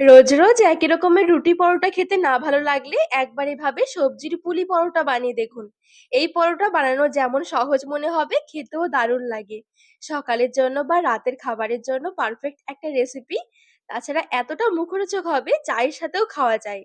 রোজ রোজ একই রকমের রুটি পরোটা খেতে না ভালো লাগলে একবার এভাবে সবজির পুলি পরোটা বানিয়ে দেখুন। এই পরোটা বানানো যেমন সহজ মনে হবে, খেতেও দারুণ লাগে। সকালের জন্য বা রাতের খাবারের জন্য পারফেক্ট একটা রেসিপি তাছাড়া এতটা মুখরোচক হবে, চায়ের সাথেও খাওয়া যায়।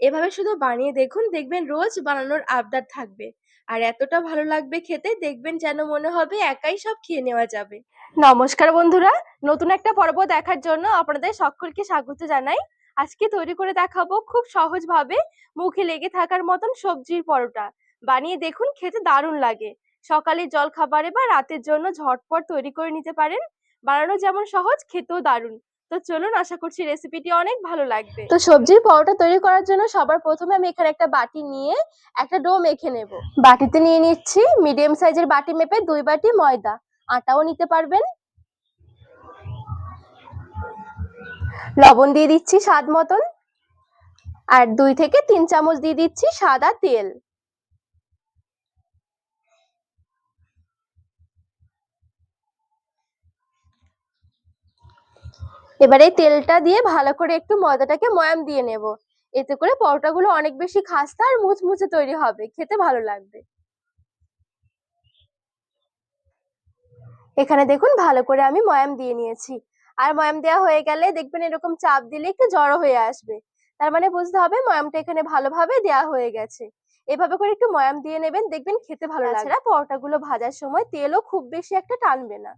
এভাবে শুধু বানিয়ে দেখুন, দেখবেন রোজ বানানোর আবদার থাকবে। আর এতটা ভালো লাগবে খেতে, দেখবেন যেন মনে হবে একাই সব খেয়ে নেওয়া যাবে। নমস্কার বন্ধুরা, নতুন একটা পর্ব দেখার জন্য আপনাদের সকলকে স্বাগত জানাই। আজকে তৈরি করে দেখাবো খুব সহজভাবে মুখে লেগে থাকার মতন সবজির পরোটা। বানিয়ে দেখুন, খেতে দারুণ লাগে। সকালে জল খাবারে বা রাতের জন্য ঝটপট তৈরি করে নিতে পারেন। বানানো যেমন সহজ, খেতেও দারুণ। তো চলুন আশা করছি রেসিপিটি অনেক ভালো লাগবে। তো সবজির পরোটা তৈরি করার জন্য সবার প্রথমে আমি এখানে একটা বাটি নিয়ে একটা ডো মেখে নেব। বাটিতে নিয়ে নিচ্ছি মিডিয়াম সাইজের বাটি মেপে দুই বাটি ময়দা। আটাও নিতে পারবেন। লবণ দিয়ে দিচ্ছি স্বাদ মতন। আর দুই থেকে তিন চামচ দিয়ে দিচ্ছি সাদা তেল। এবারে তেলটা দিয়ে ভালো করে একটু ময়দাটাকে ময়াম দিয়ে নেব। এতে করে পরোটাগুলো অনেক বেশি খাস্তা আর মুচমুচে তৈরি হবে। খেতে ভালো লাগবে। এখানে দেখুন ভালো করে আমি ময়াম দিয়ে নিয়েছি। আর ময়াম দেওয়া হয়ে গেলে দেখবেন এরকম চাপ দিলে একটু জড়ো হয়ে আসবে। তার মানে বুঝতে হবে ময়ামটা এখানে ভালোভাবে দেওয়া হয়ে গেছে। এভাবে করে একটু ময়াম দিয়ে নেবেন দেখবেন খেতে ভালো লাগছে না পরোটাগুলো ভাজার সময় তেলও খুব বেশি একটা টানবে না।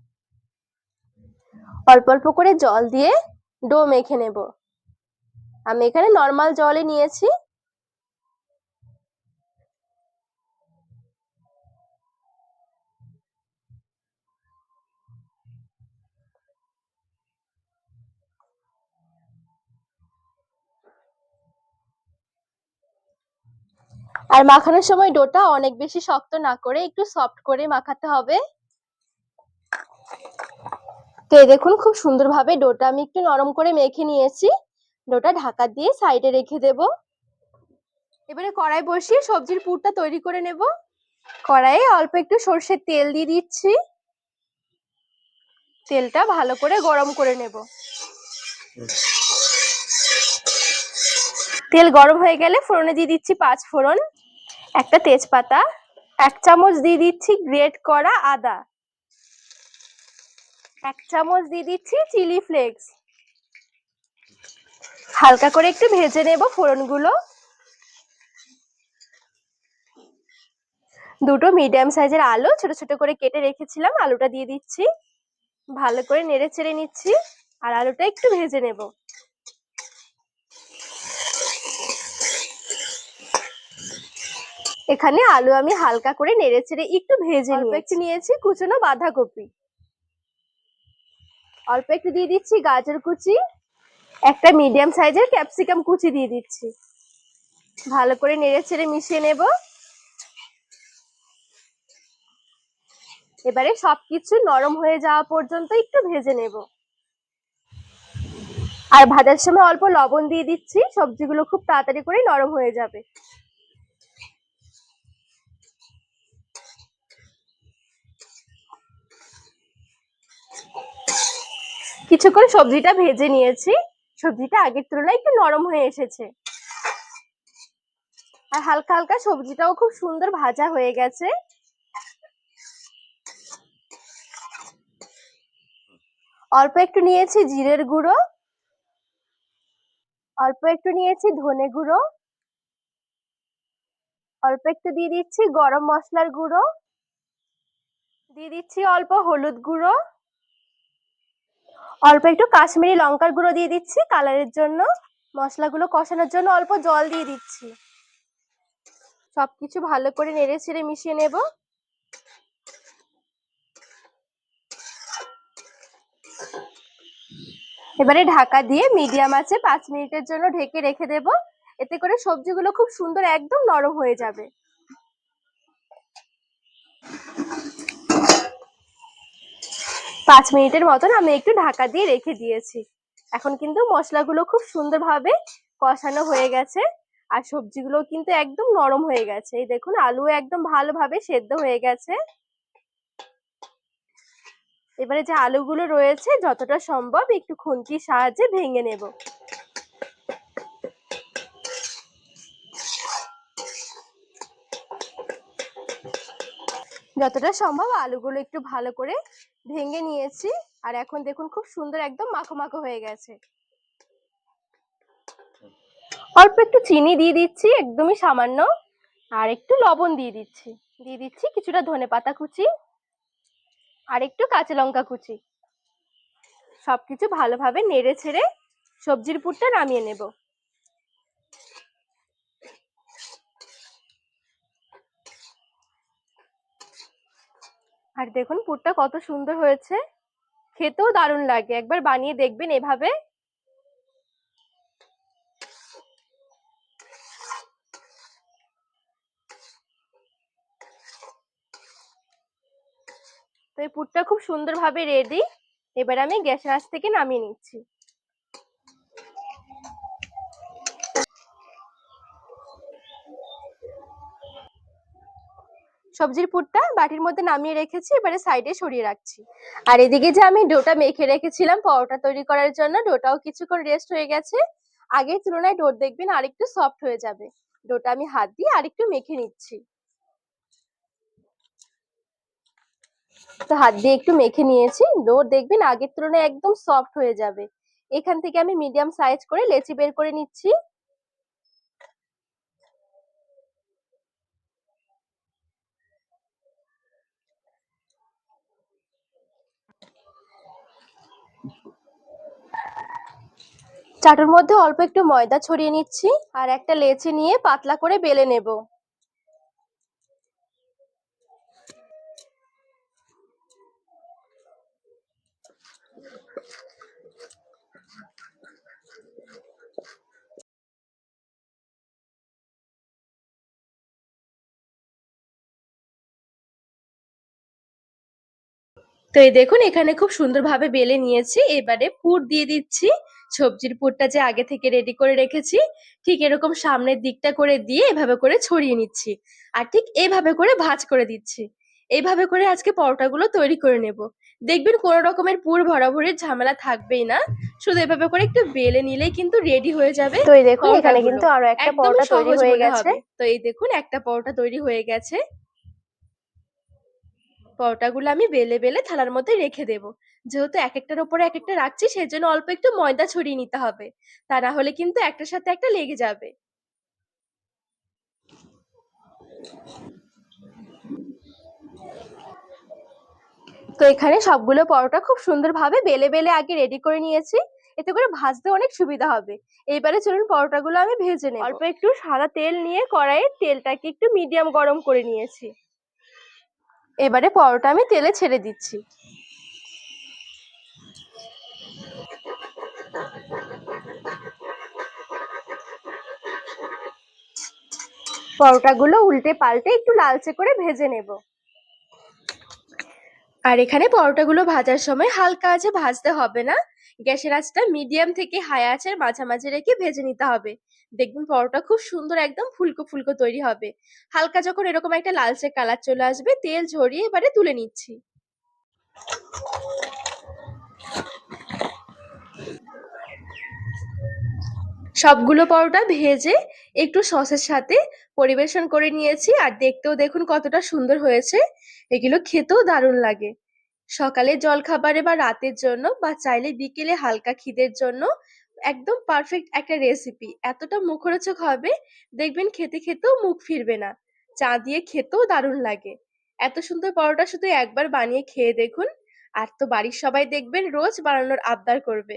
অল্প অল্প করে জল দিয়ে ডো মেখে নেব। আমি এখানে নর্মাল জলে নিয়েছি। আর মাখানোর সময় ডোটা অনেক বেশি শক্ত না করে একটু সফট করে মাখাতে হবে। তো এই দেখুন, খুব সুন্দরভাবে ডোটা আমি একটু নরম করে মেখে নিয়েছি। ডোটা ঢাকা দিয়ে সাইডে রেখে দেব। এবারে কড়াই বসিয়ে সবজির পুরটা তৈরি করে নেব। কড়াইয়ে অল্প একটু সর্ষের তেল দিয়ে দিচ্ছি। তেলটা ভালো করে গরম করে নেব। তেল গরম হয়ে গেলে ফোড়নে দিয়ে দিচ্ছি পাঁচ ফোড়ন, একটা তেজপাতা, এক চামচ দিয়ে দিচ্ছি গ্রেট করা আদা। এক চামচ দিয়ে দিচ্ছি চিলি ফ্লেক্স। হালকা করে একটু ভেজে নেব ফোড়নগুলো। দুটো মিডিয়াম সাইজের আলু ছোট ছোট করে কেটে রেখেছিলাম আলুটা দিয়ে দিচ্ছি। ভালো করে নেড়ে চেড়ে নিচ্ছি আর আলুটা একটু ভেজে নেব। এখানে আলু আমি হালকা করে নেড়ে চেড়ে একটু ভেজে নিয়ে একটু নিয়েছি কুচনো বাঁধাকপি। অল্প একটু দিয়ে দিচ্ছি, গাজর কুচি, একটা মিডিয়াম সাইজের ক্যাপসিকাম কুচি দিয়ে দিচ্ছি। ভালো করে নেড়ে ছেড়ে মিশিয়ে নেব। এবারে সবকিছু নরম হয়ে যাওয়া পর্যন্ত একটু ভেজে নেব। আর ভাজার সময় অল্প লবণ দিয়ে দিচ্ছি, সবজিগুলো খুব তাড়াতাড়ি করে নরম হয়ে যাবে। কিছুক্ষণ সবজিটা ভেজে নিয়েছি। সবজিটা আগের তুলনায় একটু নরম হয়ে এসেছে। আর হালকা হালকা সবজিটাও খুব সুন্দর ভাজা হয়ে গেছে। অল্প একটু নিয়েছি জিরের গুঁড়ো। অল্প একটু নিয়েছি ধনে গুঁড়ো। অল্প একটু দিয়ে দিচ্ছি গরম মশলার গুঁড়ো। দিয়ে দিচ্ছি অল্প হলুদ গুঁড়ো। অল্প একটু কাশ্মীরি লঙ্কার গুঁড়ো দিয়ে দিচ্ছি, কালারের জন্য। মশলাগুলো কষানোর জন্য অল্প জল দিয়ে দিচ্ছি। সবকিছু ভালো করে নেড়ে ছেড়ে মিশিয়ে নেব। এবারে ঢাকা দিয়ে মিডিয়াম আছে, পাঁচ মিনিটের জন্য ঢেকে রেখে দেব। এতে করে সবজিগুলো খুব সুন্দর একদম নরম হয়ে যাবে। পাঁচ মিনিটের মতন আমি একটু ঢাকা দিয়ে রেখে দিয়েছি। এখন কিন্তু মশলাগুলো খুব সুন্দরভাবে কষানো হয়ে গেছে আর সবজিগুলো কিন্তু একদম নরম হয়ে গেছে। এই দেখুন, আলু একদম ভালোভাবে সেদ্ধ হয়ে গেছে। এবারে যে আলুগুলো রয়েছে, যতটা সম্ভব একটু খুন্তির সাহায্যে ভেঙে নেব। যতটা সম্ভব আলুগুলো একটু ভালো করে ভেঙে নিয়েছি। আর এখন দেখুন খুব সুন্দর একদম মাখো মাখো হয়ে গেছে। অল্প একটু চিনি দিয়ে দিচ্ছি, একদমই সামান্য। আর একটু লবণ দিয়ে দিচ্ছি। দিয়ে দিচ্ছি কিছুটা ধনে পাতা কুচি আর একটু কাঁচা লঙ্কা কুচি। সবকিছু ভালোভাবে নেড়ে ছেড়ে সবজির পুরটা নামিয়ে নেব। আর দেখুন, পুরটা কত সুন্দর হয়েছে। খেতেও দারুণ লাগে। একবার বানিয়ে দেখবেন এভাবে। তো এই পুরটা খুব সুন্দরভাবে রেডি এবার আমি গ্যাসের আঁচ থেকে নামিয়ে নিচ্ছি। সবজির পুরটা বাটির মধ্যে নামিয়ে রেখেছি, এবারে সাইডে সরিয়ে রাখছি। আর এদিকে যে আমি ডোটা মেখে রেখেছিলাম পরোটা তৈরি করার জন্য, ডোটাও কিছুক্ষণ রেস্ট হয়ে গেছে। আগের তুলনায় ডোর দেখবেন আরেকটু সফট হয়ে যাবে। ডোটা আমি হাত দিয়ে আরেকটু মেখে নিচ্ছি। তো হাত দিয়ে একটু মেখে নিয়েছি। ডো দেখবেন আগের তুলনায় একদম সফট হয়ে যাবে। এখান থেকে আমি মিডিয়াম সাইজ করে লেচি বের করে নিচ্ছি। চাটুর মধ্যে অল্প একটু ময়দা ছড়িয়ে নিচ্ছি আর একটা লেচি নিয়ে পাতলা করে বেলে নেব। তো এই দেখুন এখানে খুব সুন্দরভাবে বেলে নিয়েছি। এবারে পুর দিয়ে দিচ্ছি। সবজির পুরটা যে আগে থেকে রেডি করে রেখেছি ঠিক এরকম সামনের দিকটা করে দিয়ে এভাবে করে ছড়িয়ে নিচ্ছি। আর ঠিক এভাবে করে ভাঁজ করে দিচ্ছি। এইভাবে করে আজকে পরোটাগুলো তৈরি করে নেব। দেখবেন কোনো রকমের পুর ভরাভরির ঝামেলা থাকবেই না। শুধু এভাবে করে একটু বেলে নিলেই কিন্তু রেডি হয়ে যাবে তো এই দেখুন এখানে কিন্তু আরও একটা পরোটা তৈরি হয়ে গেছে। তো এই দেখুন একটা পরোটা তৈরি হয়ে গেছে। পরোটাগুলো আমি বেলে বেলে থালার মধ্যে রেখে দেব। যেহেতু এক একটার উপরে এক একটা রাখছি, সেজন্য অল্প একটু ময়দা ছড়িয়ে নিতে হবে। তা না হলে কিন্তু একটার সাথে একটা লেগে যাবে। তো এখানে সবগুলো পরোটা খুব সুন্দরভাবে বেলে বেলে আগে রেডি করে নিয়েছি। এতে করে ভাজতে অনেক সুবিধা হবে। এইবারে চলুন পরোটাগুলো আমি ভেজে নেব। অল্প একটু সাদা তেল নিয়ে কড়াইয়ে তেলটাকে একটু মিডিয়াম গরম করে নিয়েছি। এবারে পরোটা আমি তেলে ছেড়ে দিচ্ছি। পরোটাগুলো উল্টে পাল্টে একটু লালচে করে ভেজে নেব। আর এখানে পরোটাগুলো ভাজার সময় হালকা আছে ভাজতে হবে না। গ্যাসের আঁচটা মিডিয়াম থেকে হাই আঁচের মাঝামাঝি রেখে ভেজে নিতে হবে। দেখবেন পরোটা খুব সুন্দর একদম ফুলকো ফুলকো তৈরি হবে। হালকা যখন এরকম একটা লালচে কালার চলে আসবে, তেল ঝরিয়ে এবারে তুলে নিচ্ছি। সবগুলো পরোটা ভেজে একটু সসের সাথে পরিবেশন করে নিয়েছি। আর দেখতেও দেখুন কতটা সুন্দর হয়েছে। এগুলো খেতেও দারুণ লাগে। সকালের জলখাবারে বা রাতের জন্য বা চাইলে বিকেলে হালকা খিদের জন্য একদম পারফেক্ট একটা রেসিপি এতটা মুখরোচক হবে, দেখবেন খেতে খেতেও মুখ ফিরবে না। চা দিয়ে খেতেও দারুণ লাগে। এত সুন্দর পরোটা শুধু একবার বানিয়ে খেয়ে দেখুন। আর তো বাড়ির সবাই দেখবেন রোজ বানানোর আবদার করবে।